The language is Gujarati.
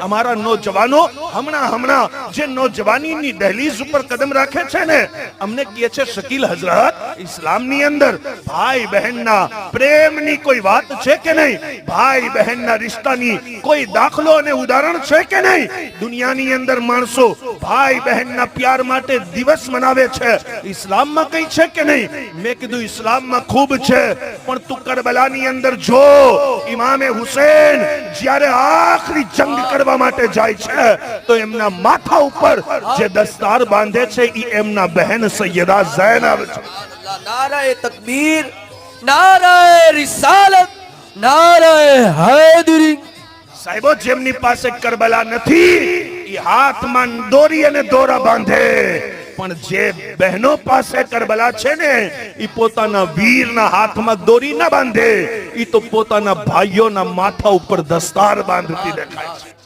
અમારા નોજવાનો હમણાં હમણાં જે નોજવાનીની દહેલીઝ ઉપર કદમ રાખે છે ને, અમને કહે છે, શકીલ હઝરત, ઇસ્લામની અંદર ભાઈ બહેનના પ્રેમની કોઈ વાત છે કે નહીં? ભાઈ બહેનના રિશ્તાની કોઈ દાખલો અને ઉદાહરણ છે કે નહીં? દુનિયાની અંદર માણસો ભાઈ બહેનના પ્યાર માટે દિવસ મનાવે છે. ઇસ્લામમાં કઈ છે કે નહીં? મેં કીધું ઇસ્લામમાં ખૂબ છે. પણ તું કરબલાની અંદર જો ઇમામે હુસેન જ્યારે આખરી જંગ કરવા માટે જાય છે તો એમના માથા ઉપર જે દસ્તાર બાંધે છે એ એમના બહેન સૈયદા ઝૈનબ છે. નારાય તકબીર નારાય રિસાલત નારાય હૈદરી સાહેબો જેમની પાસે કરબલા નથી હાથમાં દોરી અને દોરા બાંધે. પણ જે બહેનો પાસે કરબલા છે ને એ પોતાના વીરના હાથમાં દોરી ના બાંધે. એ તો પોતાના ભાઈઓના માથા ઉપર દસ્તાર બાંધતી દેખાય છે.